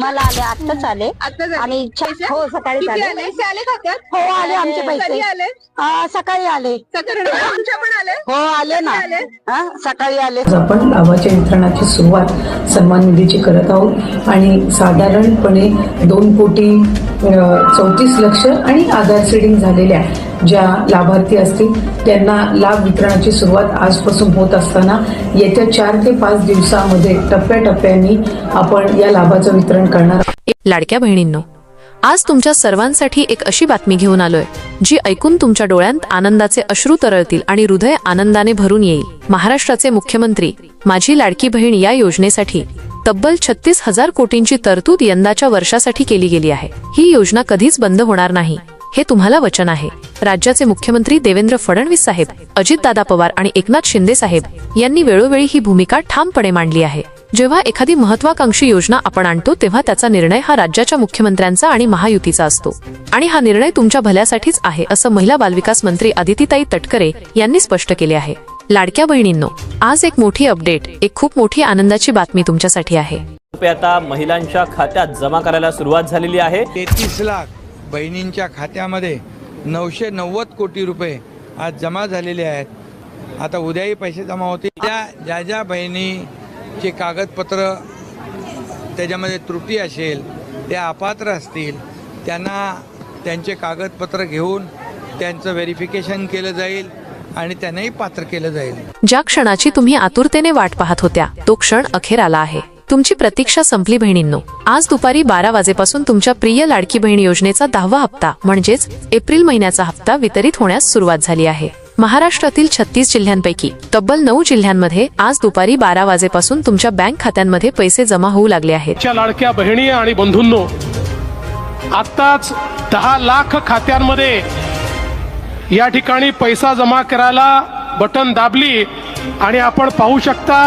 मला आले आत्ताच आले. आणि छ- पैसे? हो सकाळी किती आले. आले? पैसे आले खात्यात हो आले आमचे कधी पैसे. आले? आ, सकाळी आले. सकाळी तुमच्या पण आले? हो आले ना. आले? हा, सकाळी आले. आज आपण लाभाच्या वितरणाची सुरुवात सन्मान निधीची करत आहोत. आणि साधारणपणे दोन कोटी चौतीस लक्ष आणि आधार सीडिंग झालेल्या ज्या लाभार्थी असतील त्यांना लाभ वितरणाची सुरुवात आजपासून होत असताना येत्या चार ते पाच दिवसामध्ये टप्प्याटप्प्यांनी आपण या लाभाचं वितरण करणार लाडक्या बहिणींनो आज तुमच्या सर्वांसाठी एक अशी बातमी घेऊन आलोय जी ऐकून तुमच्या डोळ्यांत आनंदाचे अश्रू तरळतील आणि हृदय आनंदाने भरून येईल. महाराष्ट्राचे मुख्यमंत्री माझी लाडकी बहीण या योजनेसाठी तब्बल छत्तीस हजार कोटींची तरतूद यंदाच्या वर्षासाठी केली गेली आहे. ही योजना कधीच बंद होणार नाही. हे तुम्हाला वचन आहे. राज्याचे मुख्यमंत्री देवेंद्र फडणवीस साहेब अजितदादा पवार आणि एकनाथ शिंदे साहेब यांनी वेळोवेळी ही भूमिका ठामपणे मांडली आहे. जेव्हा एखादी महत्वाकांक्षी योजना आपण आणतो तेव्हा त्याचा निर्णय हा राज्याच्या मुख्यमंत्र्यांचा आणि महायुतीचा असतो. आणि हा निर्णय तुमच्या भल्यासाठीच आहे असं महिला बालविकास मंत्री आदितीताई तटकरे यांनी स्पष्ट केले आहे. लाडक्या बहिणींनो आज एक मोठी अपडेट एक खूप मोठी आनंदाची बातमी तुमच्यासाठी आहे. रुपये आता महिलांच्या खात्यात जमा करायला सुरुवात झालेली आहे. तेहतीस लाख. बहिणींच्या खात्यामध्ये नऊशे नव्वद कोटी रुपये आज जमा झालेले आहेत. आता उद्याही पैसे जमा होतील. त्या ज्या ज्या बहिणीचे कागदपत्र त्याच्यामध्ये त्रुटी असेल त्या अपात्र असतील त्यांना त्यांचे कागदपत्र घेऊन त्यांचं व्हेरिफिकेशन केलं जाईल आणि त्यांनाही पात्र केलं जाईल. ज्या क्षणाची तुम्ही आतुरतेने वाट पाहत होत्या तो क्षण अखेर आला आहे. तुमची प्रतीक्षा संपली बहिणींनो. आज दुपारी बारा वाजेपासून तुमच्या प्रिय लाडकी बहीण योजनेचा दहावा हप्ता म्हणजेच एप्रिल महिन्याचा हप्ता वितरित होण्यास सुरुवात झाली आहे. महाराष्ट्रातील छत्तीस जिल्ह्यांपैकी तब्बल नऊ जिल्ह्यांमध्ये आज दुपारी बारा वाजेपासून तुमच्या बँक खात्यांमध्ये पैसे जमा होऊ लागले आहेत. लाडक्या बहिणी आणि बंधूंनो आत्ताच दहा लाख खात्यांमध्ये या ठिकाणी पैसा जमा करायला बटन दाबली आणि आपण पाहू शकता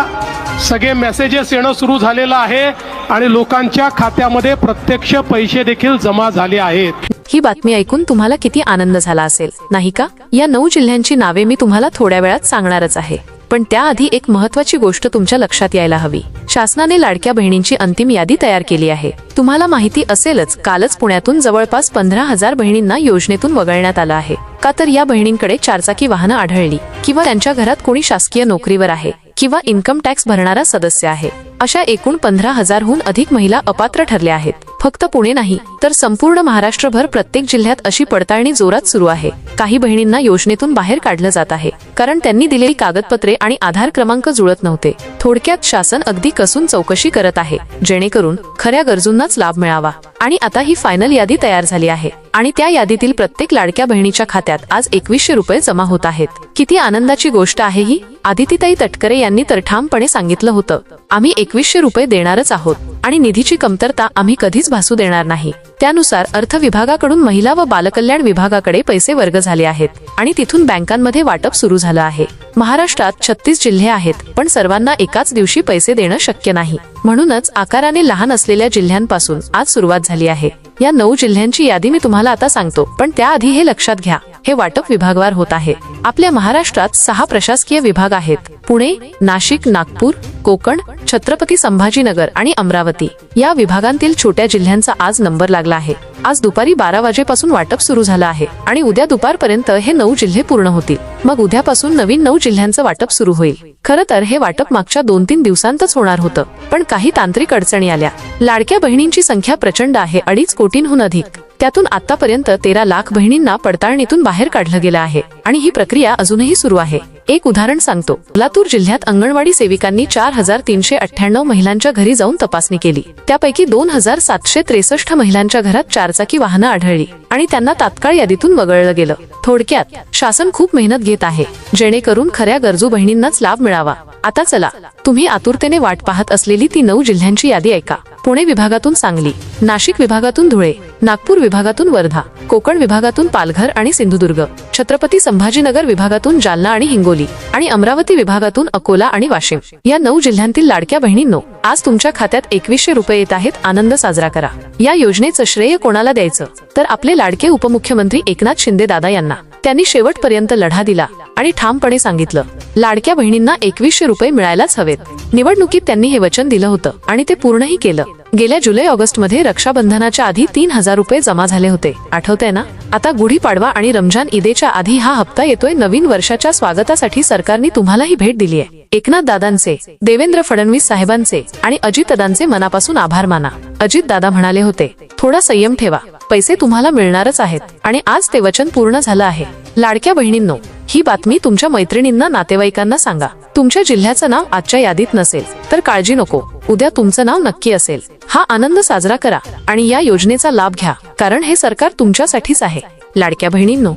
सगळे मेसेजेस येणं सुरू झालेलं आहे आणि लोकांच्या खात्यामध्ये प्रत्यक्ष पैसे देखील जमा झाले आहेत. ही बातमी ऐकून तुम्हाला किती आनंद झाला असेल नाही का? या नऊ जिल्ह्यांची नावे मी तुम्हाला थोड्या वेळात सांगणारच आहे. पण त्याआधी एक महत्वाची गोष्ट तुमच्या लक्षात यायला हवी. शासनाने लाडक्या बहिणींची अंतिम यादी तयार केली आहे. तुम्हाला माहिती असेलच कालच पुण्यातून जवळपास पंधरा हजार बहिणींना योजनेतून वगळण्यात आलं आहे. का तर या बहिणींकडे चारचाकी वाहनं आढळली किंवा त्यांच्या घरात कोणी शासकीय नोकरीवर आहे किंवा इन्कम टॅक्स भरणारा सदस्य आहे. अशा एकूण पंधरा हजारहून अधिक महिला अपात्र ठरल्या आहेत. फक्त पुणे नाही तर संपूर्ण महाराष्ट्रभर प्रत्येक जिल्ह्यात अशी पडताळणी जोरात सुरू आहे. काही बहिणींना योजनेतून बाहेर काढलं जात आहे कारण त्यांनी दिलेली कागदपत्रे आणि आधार क्रमांक जुळत नव्हते. थोडक्यात शासन अगदी कसून चौकशी करत आहे जेणेकरून खऱ्या गरजूंनाच लाभ मिळावा. आणि आता ही फायनल यादी तयार झाली आहे. आणि त्या यादीतील प्रत्येक लाडक्या बहिणीच्या खात्यात आज एकवीसशे रुपये जमा होत आहेत. किती आनंदाची गोष्ट आहे ही? आदितीताई तटकरे यांनी तर ठामपणे सांगितलं होतं. आम्ही एकवीसशे रुपये देणारच आहोत आणि निधीची कमतरता आम्ही कधीच भासू देणार नाही. त्यानुसार अर्थ विभागाकडून महिला व बालकल्याण विभागाकडे पैसे वर्ग झाले आहेत आणि तिथून बँकांमध्ये वाटप सुरू झालं आहे. महाराष्ट्रात छत्तीस जिल्हे आहेत पण सर्वांना एकाच दिवशी पैसे देणं शक्य नाही. म्हणूनच आकाराने लहान असलेल्या जिल्ह्यांपासून आज सुरुवात झाली आहे. या नऊ जिल्ह्यांची यादी मी तुम्हाला आता सांगतो पण त्याआधी हे लक्षात घ्या. हे वाटप विभागवार होत आहे. आपल्या महाराष्ट्रात सहा प्रशासकीय विभाग आहेत. पुणे नाशिक नागपूर कोकण छत्रपती संभाजीनगर आणि अमरावती. या विभागांतील छोट्या जिल्ह्यांचा आज नंबर लागला आहे. आज दुपारी बारा वाजेपासून वाटप सुरू झालं आहे आणि उद्या दुपारपर्यंत हे नऊ जिल्हे पूर्ण होतील. मग उद्यापासून नवीन नऊ जिल्ह्यांचं वाटप सुरू होईल. खरं तर हे वाटप मागच्या दोन तीन दिवसांतच होणार होतं. पण काही तांत्रिक अडचणी आल्या. लाडक्या बहिणींची संख्या प्रचंड आहे. अडीच कोटींहून अधिक. त्यातून आतापर्यंत तेरा लाख बहिणींना पडताळणीतून बाहेर काढलं गेलं आहे. आणि ही प्रक्रिया अजूनही सुरू आहे. एक उदाहरण सांगतो. लातूर जिल्ह्यात अंगणवाडी सेविकांनी चार हजार तीनशे अठ्ठ्याण्णव महिलांच्या घरी जाऊन तपासणी केली. त्यापैकी दोन हजार सातशे त्रेसष्ट महिलांच्या घरात चारचाकी वाहनं आढळली आणि त्यांना तात्काळ यादीतून वगळलं गेलं. थोडक्यात शासन खूप मेहनत घेत आहे. जेणेकरून खऱ्या गरजू बहिणींनाच लाभ मिळावा. आता चला तुम्ही आतुरतेने वाट पाहत असलेली ती नऊ जिल्ह्यांची यादी ऐका. पुणे विभागातून सांगली नाशिक विभागातून धुळे नागपूर विभागातून वर्धा कोकण विभागातून पालघर आणि सिंधुदुर्ग छत्रपती संभाजीनगर विभागातून जालना आणि हिंगोली आणि अमरावती विभागातून अकोला आणि वाशिम. या नऊ जिल्ह्यांतील लाडक्या बहिणींनो आज तुमच्या खात्यात एकवीसशे रुपये येत आहेत आनंद साजरा करा. या योजनेचं श्रेय कोणाला द्यायचं? तर आपले लाडके उपमुख्यमंत्री एकनाथ शिंदे दादा यांना. त्यांनी शेवटपर्यंत लढा दिला आणि ठामपणे सांगितलं लाडक्या बहिणींना एकवीसशे रुपये मिळायलाच हवेत. निवडणुकीत त्यांनी हे वचन दिलं होतं आणि ते पूर्णही केलं. गेल्या जुलै ऑगस्टमध्ये रक्षाबंधनाच्या आधी तीन हजार रुपये जमा झाले होते. आठवतंय ना? आता गुढीपाडवा आणि रमजान ईदेच्या आधी हा हप्ता येतोय नवीन वर्षाच्या स्वागतासाठी सरकारने तुम्हाला ही भेट दिली आहे एकनाथ दादांचे देवेंद्र फडणवीस साहेबांचे आणि अजितदांचे मनापासून आभार माना. अजित दादा म्हणाले होते थोडा संयम ठेवा. पैसे तुम्हाला मिळणारच आहेत आणि आज ते वचन पूर्ण झालं आहे. लाडक्या बहिणींनो ही बातमी तुमच्या मैत्रिणींना नातेवाईकांना सांगा. तुमच्या जिल्ह्याचं नाव आजच्या यादीत नसेल तर काळजी नको. उद्या तुमचं नाव नक्की असेल. हा आनंद साजरा करा आणि या योजनेचा लाभ घ्या कारण हे सरकार तुमच्यासाठीच आहे. लाडक्या बहिणींनो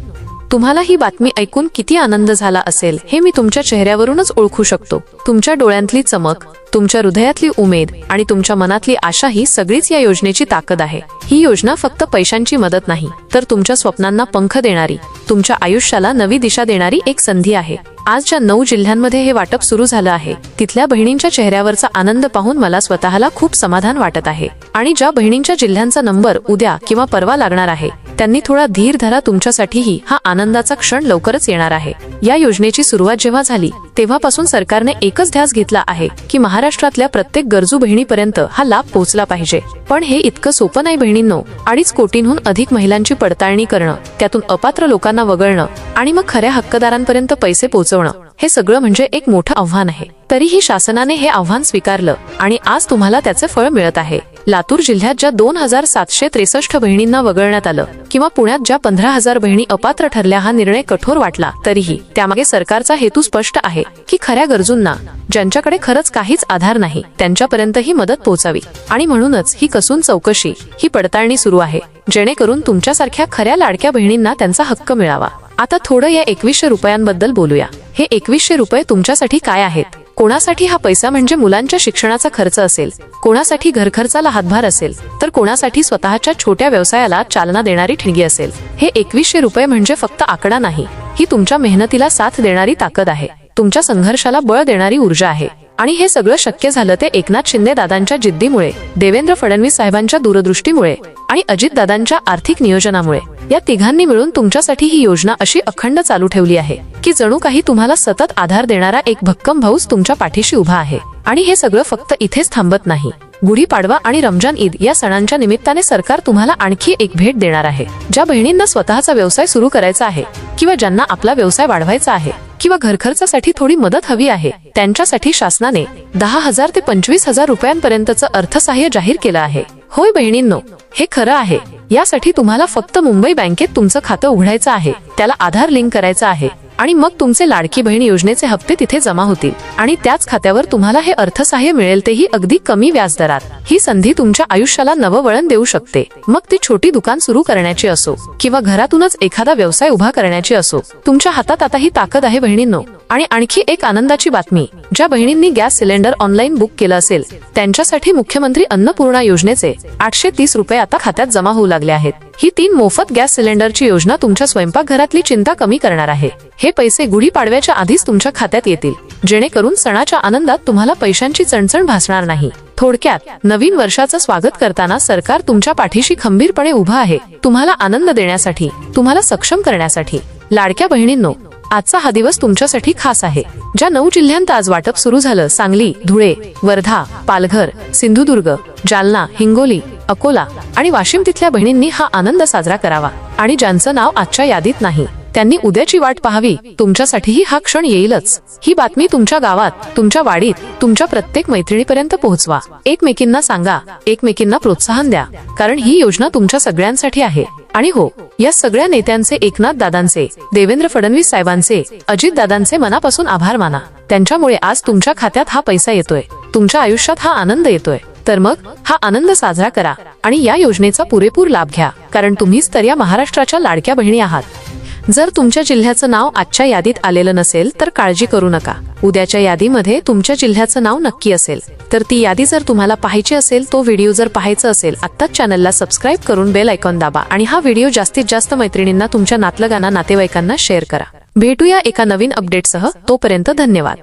तुम्हाला ही बातमी ऐकून किती आनंद झाला असेल हे मी तुमच्या चेहऱ्यावरूनच ओळखू शकतो. तुमच्या डोळ्यांतली चमक तुमच्या हृदयातली उमेद आणि तुमच्या मनातली आशा ही सगळीच या योजनेची ताकद आहे. ही योजना फक्त पैशांची मदत नाही तर तुमच्या स्वप्नांना पंख देणारी तुमच्या आयुष्याला नवी दिशा देणारी एक संधी आहे. आज ज्या नऊ जिल्ह्यांमध्ये हे वाटप सुरू झालं आहे. तिथल्या बहिणींच्या चेहऱ्यावरचा आनंद पाहून मला स्वतःला खूप समाधान वाटत आहे. आणि ज्या बहिणींच्या जिल्ह्यांचा नंबर उद्या किंवा परवा लागणार आहे त्यांनी थोडा धीर धरा तुमच्यासाठीही. हा आनंदाचा क्षण लवकरच येणार आहे. या योजनेची सुरुवात जेव्हा झाली तेव्हापासून सरकारने एकच ध्यास घेतला आहे की महाराष्ट्रातल्या प्रत्येक गरजू बहिणीपर्यंत हा लाभ पोहोचला पाहिजे. पण हे इतकं सोपं नाही बहिणींनो. अडीच कोटींहून अधिक महिलांची पडताळणी करणं त्यातून अपात्र लोकांना वगळणं आणि मग खऱ्या हक्कदारांपर्यंत पैसे पोहोचवणं हे सगळं म्हणजे एक मोठं आव्हान आहे. तरीही शासनाने हे आव्हान स्वीकारलं आणि आज तुम्हाला त्याचे फळ मिळत आहे. लातूर जिल्ह्यात ज्या दोन हजार सातशे त्रेसष्ट बहिणींना वगळण्यात आलं किंवा पुण्यात ज्या पंधरा हजार बहिणी अपात्र ठरल्या हा निर्णय कठोर वाटला तरीही त्यामागे सरकारचा हेतू स्पष्ट आहे की खऱ्या गरजूंना ज्यांच्याकडे खरंच काहीच आधार नाही त्यांच्यापर्यंत ही मदत पोहोचावी. आणि म्हणूनच ही कसून चौकशी ही पडताळणी सुरू आहे जेणेकरून तुमच्यासारख्या खऱ्या लाडक्या बहिणींना त्यांचा हक्क मिळावा. आता थोडं या एकवीसशे रुपयांबद्दल बोलूया. हे एकवीसशे रुपये तुमच्यासाठी काय आहेत? कोणासाठी हा पैसा म्हणजे मुलांच्या शिक्षणाचा खर्च असेल? कोणासाठी घरखर्चाला हातभार असेल? तर कोणासाठी स्वतःच्या छोट्या व्यवसायाला चालना देणारी ठिणगी असेल? हे एकवीसशे रुपये म्हणजे फक्त आकडा नाही. ही तुमच्या मेहनतीला साथ देणारी ताकद आहे. तुमच्या संघर्षाला बळ देणारी ऊर्जा आहे. आणि हे सगळं शक्य झालं ते एकनाथ शिंदे दादांच्या जिद्दीमुळे देवेंद्र फडणवीस साहेबांच्या दूरदृष्टीमुळे आणि अजित दादांच्या आर्थिक नियोजनामुळे. या तिघांनी मिळून तुमच्यासाठी ही योजना अशी अखंड चालू ठेवली आहे की जणू काही तुम्हाला सतत आधार देणारा एक भक्कम भाऊस तुमच्या पाठीशी उभा आहे. आणि हे सगळं फक्त इथेच थांबत नाही. गुढीपाडवा आणि रमजान ईद या सणांच्या निमित्ताने सरकार तुम्हाला आणखी एक भेट देणार आहे ज्या बहिणींना स्वतःचा व्यवसाय सुरू करायचा आहे किंवा ज्यांना आपला व्यवसाय वाढवायचा आहे. किंवा घरखर्चासाठी थोडी मदत हवी आहे. त्यांच्यासाठी शासनाने दहा हजार ते पंचवीस हजार रुपयांपर्यंतचं अर्थसहाय्य जाहीर केलं आहे. होय बहिणींनो हे खरं आहे. यासाठी तुम्हाला फक्त मुंबई बँकेत तुमचं खातं उघडायचं आहे. त्याला आधार लिंक करायचं आहे. आणि मग तुमचे लाडकी बहीण योजनेचे हप्ते तिथे जमा होतील. आणि त्याच खात्यावर तुम्हाला हे अर्थसहाय्य मिळेल तेही अगदी कमी व्याजदरात ही संधी तुमच्या आयुष्याला नववळण देऊ शकते. मग ती छोटी दुकान सुरू करण्याची असो किंवा घरातूनच एखादा व्यवसाय उभा करण्याची असो तुमच्या हातात आता ही ताकद आहे बहिणींनो. आणि आणखी एक आनंदाची बातमी ज्या बहिणींनी गॅस सिलेंडर ऑनलाईन बुक केलं असेल त्यांच्यासाठी मुख्यमंत्री अन्नपूर्णा योजनेचे आठशे तीस रुपये आता खात्यात जमा होऊ लागले आहेत. ही तीन मोफत गॅस सिलेंडरची योजना तुमच्या स्वयंपाकघरातली चिंता कमी करणार आहे. हे पैसे गुढीपाडव्याच्या आधीच तुमच्या खात्यात येतील. जेणेकरून सणाच्या आनंदात तुम्हाला पैशांची चणचण भासणार नाही. थोडक्यात नवीन वर्षाचं स्वागत करताना सरकार तुमच्या पाठीशी खंबीरपणे उभं आहे. तुम्हाला आनंद देण्यासाठी तुम्हाला सक्षम करण्यासाठी. लाडक्या बहिणींनो आजचा हा दिवस तुमच्यासाठी खास आहे. ज्या नऊ जिल्ह्यांत आज वाटप सुरू झालं सांगली धुळे वर्धा पालघर सिंधुदुर्ग जालना हिंगोली अकोला आणि वाशिम तिथल्या बहिणींनी हा आनंद साजरा करावा. आणि ज्यांचं नाव आजच्या यादीत नाही त्यांनी उद्याची वाट पाहावी. तुमच्यासाठीही हा क्षण येईलच. ही बातमी तुमच्या गावात तुमच्या वाडीत तुमच्या प्रत्येक मैत्रिणीपर्यंत पोहोचवा. एकमेकींना सांगा. एकमेकींना प्रोत्साहन द्या. कारण ही योजना तुमच्या सगळ्यांसाठी आहे. आणि हो या सगळ्या नेत्यांचे एकनाथ दादांचे देवेंद्र फडणवीस साहेबांचे अजित दादांचे मनापासून आभार माना. त्यांच्यामुळे आज तुमच्या खात्यात हा पैसा येतोय. तुमच्या आयुष्यात हा आनंद येतोय. तर मग हा आनंद साजरा करा. आणि या योजनेचा पुरेपूर लाभ घ्या. कारण तुम्हीच तर या महाराष्ट्राच्या लाडक्या बहिणी आहात. जर तुमच्या जिल्ह्याचं नाव आजच्या यादीत आलेलं नसेल तर काळजी करू नका. उद्याच्या यादीमध्ये तुमच्या जिल्ह्याचं नाव नक्की असेल. तर ती यादी जर तुम्हाला पाहायची असेल तो व्हिडिओ जर पाहायचा असेल आत्ताच चॅनलला सबस्क्राईब करून बेल आयकॉन दाबा आणि हा व्हिडिओ जास्तीत जास्त मैत्रिणींना तुमच्या नातलगांना नातेवाईकांना शेअर करा. भेटूया एका नवीन अपडेटसह. तोपर्यंत धन्यवाद.